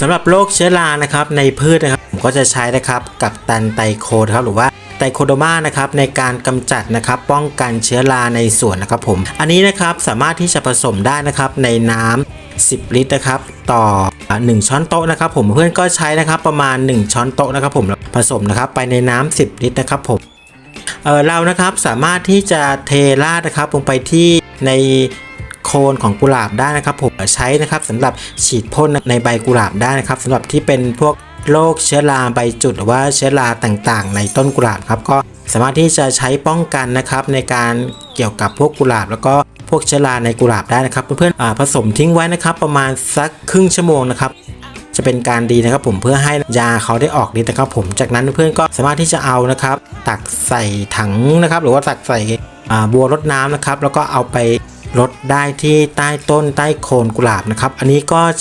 สำหรับโรคเชื้อรานะครับในพืชนะครับผมก็จะใช้นะครับกับตันไตโคครับหรือว่าไตโคโดมานะครับในการกำจัดนะครับป้องกันเชื้อราในสวนนะครับผม อันนี้นะครับสามารถที่จะผสมได้นะครับในน้ำ10 ลิตรนะครับต่อ 1 ช้อนโต๊ะนะครับ ผมเพื่อนก็ใช้นะครับประมาณ 1 ช้อนโต๊ะนะครับ ผมผสมนะครับไปในน้ำ10 ลิตรนะครับผมเออเรานะครับสามารถที่จะเทราดนะครับลงไปที่ใน คนของกุหลาบได้นะครับผมใช้นะครับสำหรับฉีดพ่นในใบกุหลาบได้นะครับสำหรับที่เป็นพวกโรคเชื้อราใบจุดหรือว่าเชื้อราต่างๆ ในต้นกุหลาบครับก็สามารถที่จะใช้ป้องกันนะครับในการเกี่ยวกับพวกกุหลาบ แล้วก็พวกเชื้อราในกุหลาบได้นะครับ เพื่อนๆผสมทิ้งไว้นะครับ ประมาณสักครึ่งชั่วโมงนะครับจะเป็นการดีนะครับผมเพื่อให้ยาเขาได้ออกฤทธิ์นะครับ ผมจากนั้นเพื่อนก็สามารถที่จะเอานะครับ ตักใส่ถังนะครับ หรือว่าตักใส่บัวรดน้ำนะครับ แล้วก็เอาไป ลดได้ที่ใต้ต้นใต้โคนกุหลาบนะครับ อันนี้ก็จะ